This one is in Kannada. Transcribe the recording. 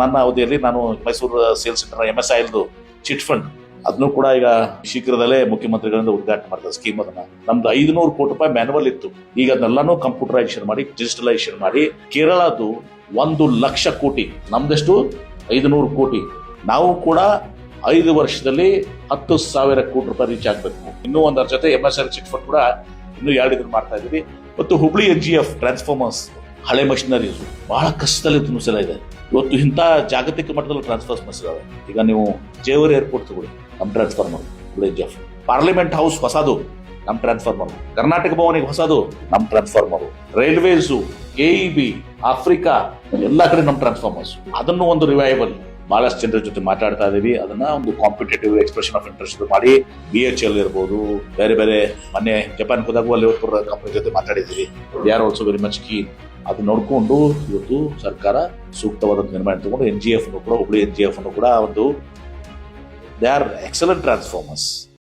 ನನ್ನ ಅವಧಿಯಲ್ಲಿ ನಾನು Mysuru sales centre M S ಐಲ್ದು chit fund ಅದನ್ನು ಕೂಡ ಈಗ ಶೀಘ್ರದಲ್ಲೇ ಮುಖ್ಯಮಂತ್ರಿಗಳಿಂದ ಉದ್ಘಾಟನೆ ಮಾಡ್ತಾರೆ ಸ್ಕೀಮ್ ಅದನ್ನ. ನಮ್ದು ಐದುನೂರು ಕೋಟಿ ರೂಪಾಯಿ ಮ್ಯಾನುವಲ್ ಇತ್ತು. ಈಗ ಅದನ್ನೆಲ್ಲಾನು ಕಂಪ್ಯೂಟರೈಸೇಷನ್ ಮಾಡಿ ಡಿಜಿಟಲೈಸೇಷನ್ ಮಾಡಿ, ಕೇರಳದ್ದು ಒಂದು ಲಕ್ಷ ಕೋಟಿ. ನಮ್ದೆಷ್ಟು? ಐದುನೂರು ಕೋಟಿ. ನಾವು ಕೂಡ ಐದು ವರ್ಷದಲ್ಲಿ ಹತ್ತು ಸಾವಿರ ಕೋಟಿ ರೂಪಾಯಿ ರೀಚ್ ಆಗಬೇಕು. ಇನ್ನೂ ಒಂದರ ಜೊತೆ M S R chit fund ಕೂಡ ಇನ್ನೂ ಎರಡು ಇದನ್ನು ಮಾಡ್ತಾ ಇದ್ದೀವಿ. ಮತ್ತು Hubli N G F transformers ಹಳೆ ಮಷಿನರೀಸ್ ಬಹಳ ಕಷ್ಟದಲ್ಲಿ ತುಂಬಿಸಲಾಗಿದೆ ಇವತ್ತು ಇಂಥ ಜಾಗತಿಕ ಮಟ್ಟದಲ್ಲಿ ಟ್ರಾನ್ಸ್ಫಾರ್ಮರ್ಸ್ ಇದಾವೆ ಈಗ ನೀವು ಜೇವರ್ ಏರ್ಪೋರ್ಟ್ ತಗೊಳ್ಳಿ ನಮ್ಮ transformer bridge of parliament house ಹೊಸದು ನಮ್ಮ ಟ್ರಾನ್ಸ್ಫಾರ್ಮರ್ ಕರ್ನಾಟಕ ಭವನಿಗೆ ಹೊಸದು ನಮ್ಮ ಟ್ರಾನ್ಸ್ಫಾರ್ಮರ್ ರೈಲ್ವೇಸು ಬಿ ಆಫ್ರಿಕಾ ಎಲ್ಲ ಕಡೆ ನಮ್ಮ ಟ್ರಾನ್ಸ್ಫಾರ್ಮರ್ಸ್ ಅದನ್ನು ಒಂದು ರಿವೈವಲ್ ಬಹಳಷ್ಟು ಜನರ ಜೊತೆ ಮಾತಾಡ್ತಾ ಇದೀವಿ. ಅದನ್ನ ಒಂದು ಕಾಂಪಿಟೇಟಿವ್ ಎಕ್ಸ್ಪ್ರೆಷನ್ ಆಫ್ ಇಂಟ್ರೆಸ್ಟ್ ಮಾಡಿ ಬಿ ಎಚ್ ಎಲ್ ಇರ್ಬೋದು, ಬೇರೆ ಬೇರೆ ಮೊನ್ನೆ ಜಪಾನ್ ಹೋದಾಗೂ ಅಲ್ಲಿ ಕಂಪನಿ ಜೊತೆ ಮಾತಾಡಿದ್ದೀವಿ they are also very much keen ಅದು ನೋಡಿಕೊಂಡು ಇವತ್ತು ಸರ್ಕಾರ ಸೂಕ್ತವಾದ ನಿರ್ಮಾಣ ತಗೊಂಡು ಎನ್ ಜಿ ಎಫ್ ಕೂಡ ಹುಬ್ಳಿ ಎನ್ ಜಿ ಎಫ್ ಕೂಡ ಒಂದು ದೇ ಆರ್ ಎಕ್ಸಲೆಂಟ್ ಟ್ರಾನ್ಸ್ಫಾರ್ಮರ್ಸ್